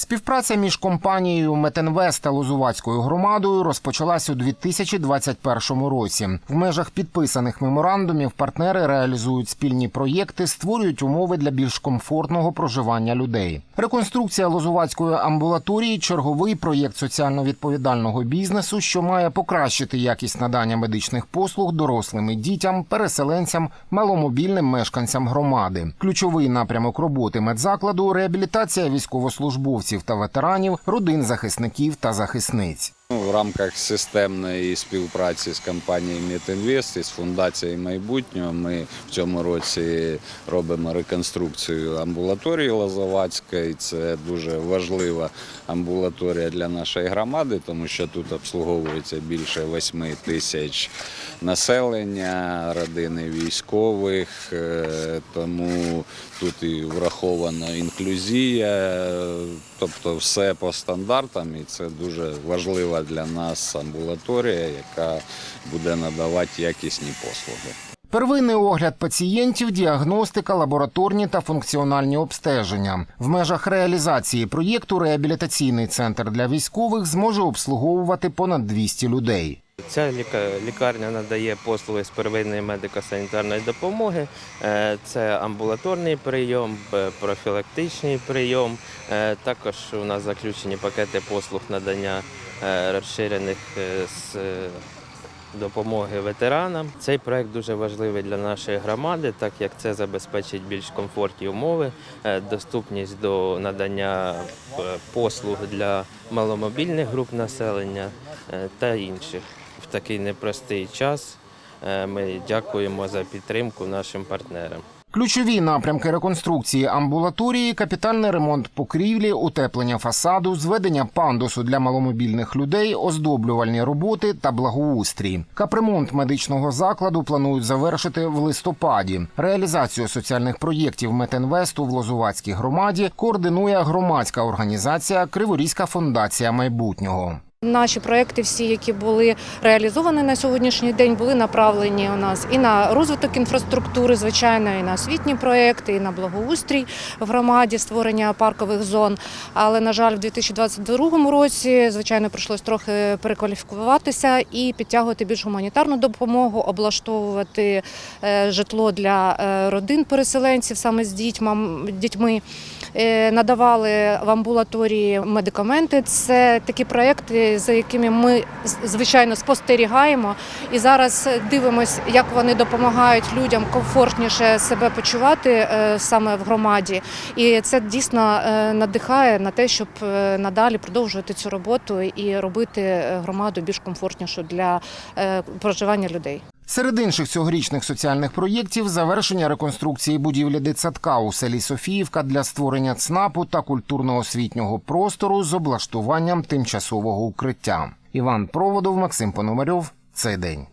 Співпраця між компанією Метинвест та Лозувацькою громадою розпочалась у 2021 році. В межах підписаних меморандумів партнери реалізують спільні проєкти, створюють умови для більш комфортного проживання людей. Реконструкція Лозувацької амбулаторії черговий проєкт соціально відповідального бізнесу, що має покращити якість надання медичних послуг дорослим і дітям, переселенцям, маломобільним мешканцям громади. Ключовий напрямок роботи медзакладу реабілітація військовослужбовців та ветеранів, родин захисників та захисниць. Ну, В рамках системної співпраці з компанією Метінвест і з фундацією майбутнього ми в цьому році робимо реконструкцію амбулаторії Лозовацької. Це дуже важлива амбулаторія для нашої громади, тому що тут обслуговується більше 8 тисяч населення, родини військових, е, тому тут і врахована інклюзія, тобто все по стандартам, і це дуже важлива для нас амбулаторія, яка буде надавати якісні послуги. Первинний огляд пацієнтів, діагностика, лабораторні та функціональні обстеження. В межах реалізації проєкту реабілітаційний центр для військових зможе обслуговувати понад 200 людей. Ця ліка- лікарня надає послуги з первинної медико-санітарної допомоги. Е, Це амбулаторний прийом, профілактичний прийом. Е, Також у нас заключені пакети послуг надання е, розширених з допомоги ветеранам. Цей проект дуже важливий для нашої громади, так як це забезпечить більш комфортні умови, доступність до надання послуг для маломобільних груп населення та інших. В такий непростий час е, ми дякуємо за підтримку нашим партнерам. Ключові напрямки реконструкції амбулаторії, капітальний ремонт покрівлі, утеплення фасаду, зведення пандусу для маломобільних людей, оздоблювальні роботи та благоустрій. Капремонт медичного закладу планують завершити в листопаді. Реалізацію соціальних проєктів Метинвесту в Лозувацькій громаді координує громадська організація Криворізька фундація майбутнього. Наші проекти, всі, які були реалізовані на сьогоднішній день, були направлені у нас і на розвиток інфраструктури, звичайно, і на освітні проекти, і на благоустрій в громаді, створення паркових зон. Але на жаль, в 2022 році, звичайно, прийшлось трохи перекваліфікуватися і підтягувати більш гуманітарну допомогу, облаштовувати е, житло для е, родин переселенців саме з дітьми. Е, Надавали в амбулаторії медикаменти. Це такі проекти, за якими ми звичайно спостерігаємо і зараз дивимося, як вони допомагають людям комфортніше себе почувати е, саме в громаді. І це дійсно е, надихає на те, щоб надалі продовжувати цю роботу і робити громаду більш комфортнішу для проживання людей. Серед інших цьогорічних соціальних проєктів завершення реконструкції будівлі дитсадка у селі Софіївка для створення ЦНАПу та культурно-освітнього простору з облаштуванням тимчасового укриття. Іван Проводов, Максим Пономарьов. Цей день.